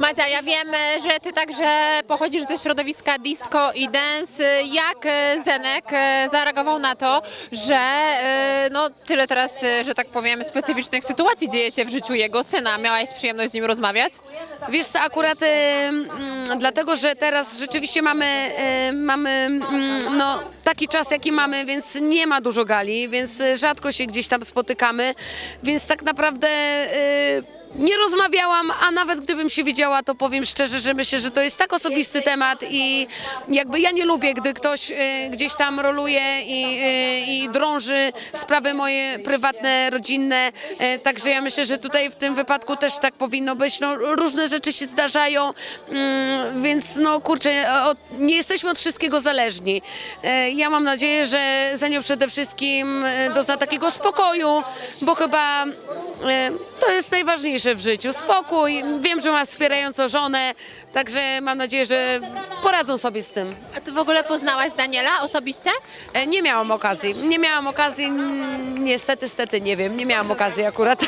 Madzia, ja wiem, że ty także pochodzisz ze środowiska disco i dance. Jak e, Zenek e, zareagował na to, że e, no tyle teraz, że tak powiem, specyficznych sytuacji dzieje się w życiu jego syna? Miałaś przyjemność z nim rozmawiać? Wiesz co, akurat mm, dlatego, że teraz rzeczywiście mamy, e, mamy mm, no, taki czas, jaki mamy, więc nie ma dużo gali, więc rzadko się gdzieś tam spotykamy, więc tak naprawdę e, nie rozmawiałam, a nawet gdybym się widziała, to powiem szczerze, że myślę, że to jest tak osobisty temat i jakby ja nie lubię, gdy ktoś e, gdzieś tam roluje i, e, i drąży sprawy moje prywatne, rodzinne, e, także ja myślę, że tutaj w tym wypadku też tak powinno być. No, różne rzeczy się zdarzają, mm, więc no kurczę, od, nie jesteśmy od wszystkiego zależni. E, Ja mam nadzieję, że Zenio przede wszystkim e, dozna takiego spokoju, bo chyba e, to jest najważniejsze w życiu. Spokój. Wiem, że ma wspierającą żonę, także mam nadzieję, że poradzą sobie z tym. A ty w ogóle poznałaś Daniela osobiście? E, Nie miałam okazji. Nie miałam okazji, mm, niestety, stety, nie wiem, nie miałam okazji akurat.